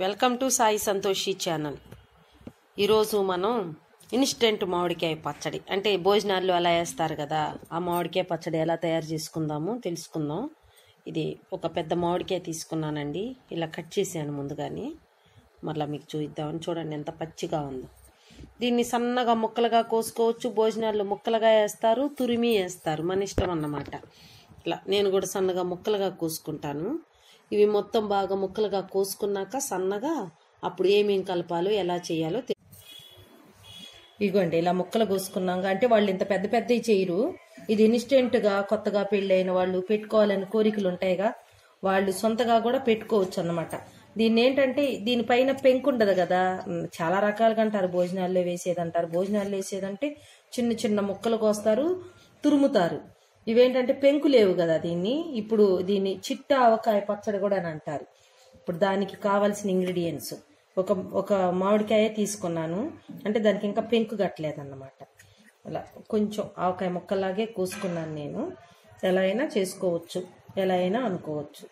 Welcome to Sai Santoshi channel. ఈరోజు మనం instant మామిడికాయ పచ్చడి అంటే భోజనాల్లో అలా వేస్తారు కదా ఆ మామిడికాయ పచ్చడి ఎలా తయారు చేసుకుందాము తెలుసుకుందాం. ఇది ఒక పెద్ద మామిడికాయ తీసుకున్నానండి. ఇలా కట్ చేశాను ముందుగానే. మరలా మీకు చూద్దామని చూడండి ఎంత పచ్చిగా ఉందో. దీన్ని సన్నగా ముక్కలుగా కోసుకోవచ్చు. భోజనాల్లో ముక్కలుగా వేస్తారు తురిమి వేస్తారు. మన ఇష్టం అన్నమాట. ఇట్లా నేను కూడా సన్నగా ముక్కలుగా కోసుకుంటాను. ఇవి మొత్తం బాగా ముక్కలుగా కోసుకున్నాక సన్నగా అప్పుడు ఏమేం కలపాలో ఎలా చేయాలో ఇగోండి ఇలా ముక్కలు కోసుకున్నాక అంటే వాళ్ళు ఇంత పెద్ద పెద్దవి చేయరు. ఇది ఇన్స్టెంట్గా కొత్తగా పెళ్ళైన వాళ్ళు పెట్టుకోవాలని కోరికలు ఉంటాయిగా. వాళ్ళు సొంతగా కూడా పెట్టుకోవచ్చు అన్నమాట. దీన్ని ఏంటంటే దీనిపైన పెంకు ఉండదు కదా. చాలా రకాలుగా అంటారు భోజనాల్లో వేసేది అంటారు భోజనాల్లో వేసేదంటే చిన్న చిన్న ముక్కలు కోస్తారు తురుముతారు. ఇవేంటంటే పెంకు లేవు కదా దీన్ని. ఇప్పుడు దీన్ని చిట్ట ఆవకాయ పచ్చడి కూడా అని అంటారు. ఇప్పుడు దానికి కావాల్సిన ఇంగ్రీడియంట్స్. ఒక ఒక మామిడికాయ తీసుకున్నాను. అంటే దానికి ఇంకా పెంకు కట్టలేదన్నమాట. అలా కొంచెం ఆవకాయ ముక్కలాగే కోసుకున్నాను నేను. ఎలా అయినా చేసుకోవచ్చు. ఎలా అయినా అనుకోవచ్చు.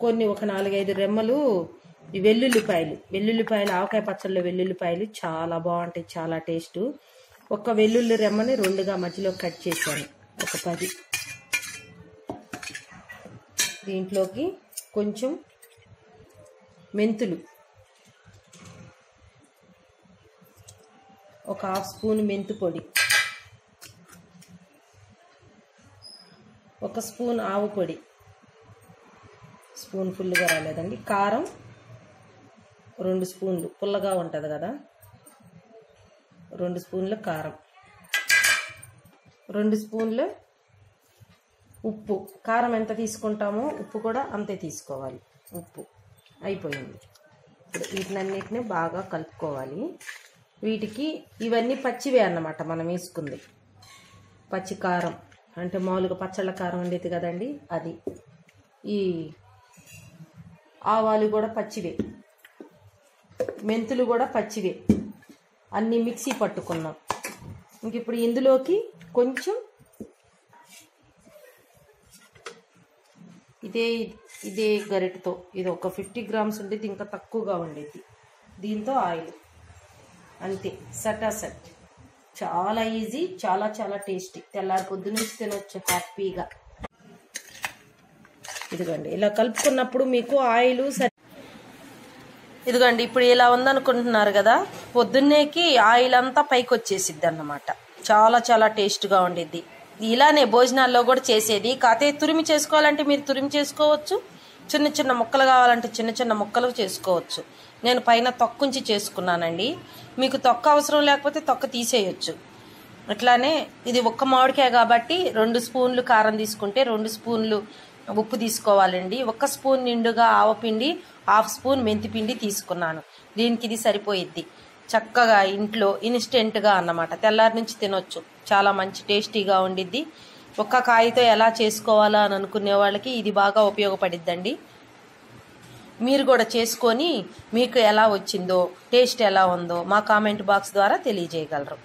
కొన్ని ఒక నాలుగైదు రెమ్మలు ఈ వెల్లుల్లిపాయలు. వెల్లుల్లిపాయలు ఆవకాయ పచ్చళ్ళలో వెల్లుల్లిపాయలు చాలా బాగుంటాయి చాలా టేస్ట్. ఒక వెల్లుల్లి రెమ్మని రెండుగా మధ్యలో కట్ చేశాను. ఒక పది. దీంట్లోకి కొంచెం మెంతులు. ఒక హాఫ్ స్పూన్ మెంతు పొడి. ఒక స్పూన్ ఆవు పొడి. స్పూన్ ఫుల్గా రాలేదండి. కారం రెండు స్పూన్లు. పుల్లగా ఉంటుంది కదా. రెండు స్పూన్ల కారం. రెండు స్పూన్లు ఉప్పు. కారం ఎంత తీసుకుంటామో ఉప్పు కూడా అంతే తీసుకోవాలి. ఉప్పు అయిపోయింది. ఇప్పుడు వీటినన్నిటిని బాగా కలుపుకోవాలి. వీటికి ఇవన్నీ పచ్చివే అన్నమాట మనం వేసుకుంది. పచ్చి కారం. అంటే మామూలుగా పచ్చళ్ళ కారం ఉండేది కదండి అది. ఈ ఆవాలు కూడా పచ్చివే. మెంతులు కూడా పచ్చివే. అన్నీ మిక్సీ పట్టుకున్నాం. ఇంక ఇప్పుడు ఇందులోకి కొంచెం ఇదే ఇదే గరిటతో ఇది ఒక ఫిఫ్టీ గ్రామ్స్ ఉండేది ఇంకా తక్కువగా ఉండేది. దీంతో ఆయిల్. అంతే సటా సెట్ చాలా ఈజీ చాలా చాలా టేస్టీ. తెల్లారి నుంచి తినొచ్చు హ్యాపీగా. ఇదిగోండి ఇలా కలుపుకున్నప్పుడు మీకు ఆయిల్ సరి ఇదిగోండి ఇప్పుడు ఇలా ఉందనుకుంటున్నారు కదా? పొద్దున్నేకి ఆయిల్ అంతా పైకి వచ్చేసిద్ది అన్నమాట చాలా చాలా టేస్ట్గా ఉండిద్ది. ఇలానే భోజనాల్లో కూడా చేసేది. కాతే తురిమి చేసుకోవాలంటే మీరు తురిమి చేసుకోవచ్చు. చిన్న చిన్న ముక్కలు కావాలంటే చిన్న చిన్న ముక్కలు చేసుకోవచ్చు. నేను పైన తొక్కుంచి చేసుకున్నానండి. మీకు తొక్క అవసరం లేకపోతే తొక్క తీసేయచ్చు. అట్లానే ఇది ఒక్క మామిడికాయ కాబట్టి రెండు స్పూన్లు కారం తీసుకుంటే రెండు స్పూన్లు ఉప్పు తీసుకోవాలండి. ఒక స్పూన్ నిండుగా ఆవపిండి హాఫ్ స్పూన్ మెంతిపిండి తీసుకున్నాను. దీనికి ఇది సరిపోయిద్ది. చక్కగా ఇంట్లో ఇన్స్టెంట్గా అన్నమాట. తెల్లారి నుంచి తినొచ్చు. చాలా మంచి టేస్టీగా ఉండిద్ది. ఒక్క కాయతో ఎలా చేసుకోవాలా అని అనుకునే వాళ్ళకి ఇది బాగా ఉపయోగపడిద్దండి. మీరు కూడా చేసుకొని మీకు ఎలా వచ్చిందో టేస్ట్ ఎలా ఉందో మా కామెంట్ బాక్స్ ద్వారా తెలియజేయగలరు.